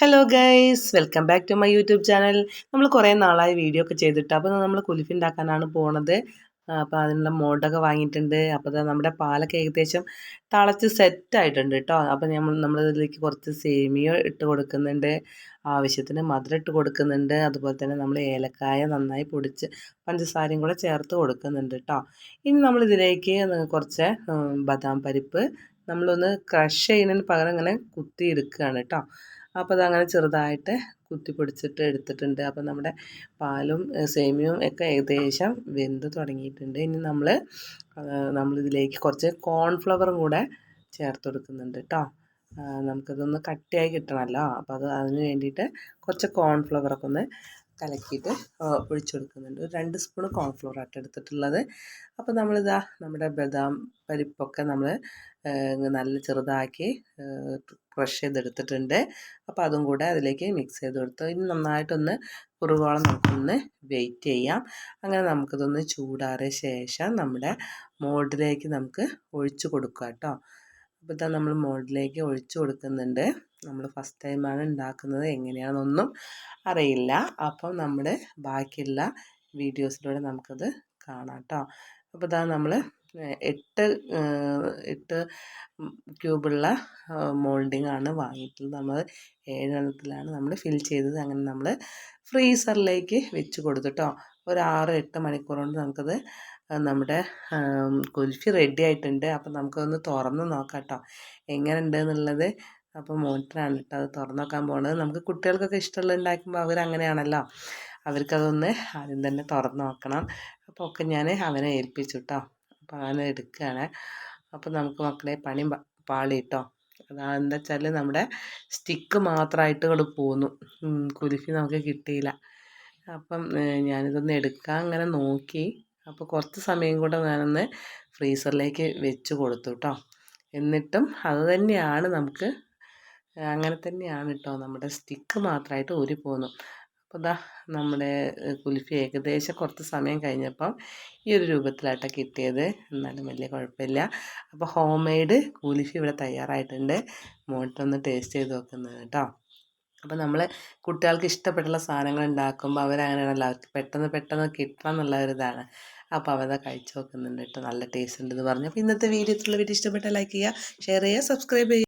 Hello guys welcome back to my YouTube channel നമ്മൾ കുറേ നാളായി വീഡിയോ ഒക്കെ ചെയ്തിട്ട് അപ്പോൾ നമ്മൾ കുലിഫി ഉണ്ടാക്കാനാണ് പോണത്. അപ്പോൾ അതിനുള്ള മോൾഡൊക്കെ വാങ്ങിയിട്ടുണ്ട്. അപ്പോൾ നമ്മുടെ പാലൊക്കെ ഏകദേശം തളച്ച് സെറ്റ് ആയിട്ടുണ്ട് കേട്ടോ അപ്പോൾ നമ്മൾ നമ്മളിതിലേക്ക് കുറച്ച് സേമിയോ ഇട്ട് കൊടുക്കുന്നുണ്ട്. ആവശ്യത്തിന് മധുരം ഇട്ട് കൊടുക്കുന്നുണ്ട്. അതുപോലെ തന്നെ നമ്മൾ ഏലക്കായ നന്നായി പൊടിച്ച് പഞ്ചസാരയും കൂടെ ചേർത്ത് കൊടുക്കുന്നുണ്ട് കേട്ടോ ഇനി നമ്മളിതിലേക്ക് കുറച്ച് ബദാം പരിപ്പ് നമ്മളൊന്ന് ക്രഷ് ചെയ്യുന്നതിന് പകരം ഇങ്ങനെ കുത്തി എടുക്കുകയാണ് കേട്ടോ അപ്പോൾ അതങ്ങനെ ചെറുതായിട്ട് കുത്തിപ്പൊടിച്ചിട്ട് എടുത്തിട്ടുണ്ട്. അപ്പോൾ നമ്മുടെ പാലും സേമിയവും ഒക്കെ ഏകദേശം വെന്ത് തുടങ്ങിയിട്ടുണ്ട്. ഇനി നമ്മൾ നമ്മളിതിലേക്ക് കുറച്ച് കോൺഫ്ലവറും കൂടെ ചേർത്ത് കൊടുക്കുന്നുണ്ട് കേട്ടോ നമുക്കതൊന്ന് കട്ടിയായി കിട്ടണമല്ലോ അപ്പോൾ അത് അതിന് വേണ്ടിയിട്ട് കുറച്ച് കോൺഫ്ലവറൊക്കെ ഒന്ന് കലക്കിയിട്ട് ഒഴിച്ചു കൊടുക്കുന്നുണ്ട്. ഒരു രണ്ട് സ്പൂൺ കോൺഫ്ലോർ ആട്ട് എടുത്തിട്ടുള്ളത്. അപ്പോൾ നമ്മളിതാ നമ്മുടെ ബദാം പരിപ്പൊക്കെ നമ്മൾ നല്ല ചെറുതാക്കി ക്രഷ് ചെയ്തെടുത്തിട്ടുണ്ട്. അപ്പോൾ അതും കൂടെ അതിലേക്ക് മിക്സ് ചെയ്ത് കൊടുത്തു ഇനി നന്നായിട്ടൊന്ന് കുറുകോളം നമുക്കൊന്ന് വെയിറ്റ് ചെയ്യാം. അങ്ങനെ നമുക്കിതൊന്ന് ചൂടാറിയ ശേഷം നമ്മുടെ മോൾഡിലേക്ക് നമുക്ക് ഒഴിച്ചു കൊടുക്കാം കേട്ടോ അപ്പോൾ ഇതാ നമ്മൾ മോൾഡിലേക്ക് ഒഴിച്ചു കൊടുക്കുന്നുണ്ട്. നമ്മൾ ഫസ്റ്റ് ടൈമാണ് ഉണ്ടാക്കുന്നത് എങ്ങനെയാണെന്നൊന്നും അറിയില്ല. അപ്പം നമ്മുടെ ബാക്കിയുള്ള വീഡിയോസിലൂടെ നമുക്കത് കാണാം കേട്ടോ അപ്പോൾ ഇതാ നമ്മൾ എട്ട് എട്ട് ക്യൂബുള്ള മോൾഡിംഗ് ആണ് വാങ്ങിയിട്ടുള്ളത്. നമ്മൾ ഏഴെണ്ണത്തിലാണ് നമ്മൾ ഫിൽ ചെയ്തത്. അങ്ങനെ നമ്മൾ ഫ്രീസറിലേക്ക് വെച്ച് കൊടുത്തിട്ടോ ഒരു ആറ് എട്ട് മണിക്കൂർ കൊണ്ട് നമുക്കത് നമ്മുടെ കുൽഫി റെഡി ആയിട്ടുണ്ട്. അപ്പം നമുക്കൊന്ന് തുറന്ന് നോക്കാം കേട്ടോ എങ്ങനെ ഉണ്ട് എന്നുള്ളത് അപ്പോൾ മോട്ടറാണ് കേട്ടോ അത് തുറന്നു നോക്കാൻ പോകുന്നത് നമുക്ക് കുട്ടികൾക്കൊക്കെ ഇഷ്ടമുള്ളത് ഉണ്ടാക്കുമ്പോൾ അവരങ്ങനെയാണല്ലോ അവർക്കതൊന്ന് ആദ്യം തന്നെ തുറന്ന് നോക്കണം. അപ്പോൾ ഒക്കെ ഞാൻ അവനെ ഏൽപ്പിച്ചു കേട്ടോ അപ്പോൾ അവനെ എടുക്കുകയാണ് അപ്പോൾ നമുക്ക് മക്കളെ പണി പാളി കേട്ടോ അതാണെന്താ വെച്ചാൽ നമ്മുടെ സ്റ്റിക്ക് മാത്രമായിട്ട് ഇങ്ങോട്ട് പോന്നു. കുരുഫി നമുക്ക് കിട്ടിയില്ല. അപ്പം ഞാനിതൊന്ന് എടുക്കാൻ അങ്ങനെ നോക്കി. അപ്പോൾ കുറച്ച് സമയം കൂടെ ഞാനൊന്ന് ഫ്രീസറിലേക്ക് വെച്ച് കൊടുത്തു കേട്ടോ എന്നിട്ടും അത് തന്നെയാണ് നമുക്ക് അങ്ങനെ തന്നെയാണ് കേട്ടോ നമ്മുടെ സ്റ്റിക്ക് മാത്രമായിട്ട് ഊരി പോകുന്നു. അപ്പോൾ ഇതാ നമ്മുടെ കുൽഫി ഏകദേശം കുറച്ച് സമയം കഴിഞ്ഞപ്പം ഈ ഒരു രൂപത്തിലായിട്ടാണ് കിട്ടിയത്. എന്നാലും വലിയ കുഴപ്പമില്ല. അപ്പോൾ ഹോം മെയ്ഡ് കുൽഫി ഇവിടെ തയ്യാറായിട്ടുണ്ട്. മോട്ടൊന്ന് ടേസ്റ്റ് ചെയ്ത് നോക്കുന്നത് കേട്ടോ അപ്പോൾ നമ്മൾ കുട്ടികൾക്ക് ഇഷ്ടപ്പെട്ടുള്ള സാധനങ്ങൾ ഉണ്ടാക്കുമ്പോൾ അവരങ്ങനെയാണല്ലോ അവർക്ക് പെട്ടെന്ന് പെട്ടെന്ന് കിട്ടണം എന്നുള്ള ഒരു ഇതാണ്. അപ്പോൾ അവരത് കഴിച്ചു നോക്കുന്നുണ്ട് കേട്ടോ. നല്ല ടേസ്റ്റ് ഉണ്ടെന്ന് പറഞ്ഞു. അപ്പോൾ ഇന്നത്തെ വീഡിയോ വീഡിയോ ഇഷ്ടപ്പെട്ടാൽ ലൈക്ക് ചെയ്യുക ഷെയർ ചെയ്യുക സബ്സ്ക്രൈബ് ചെയ്യുക.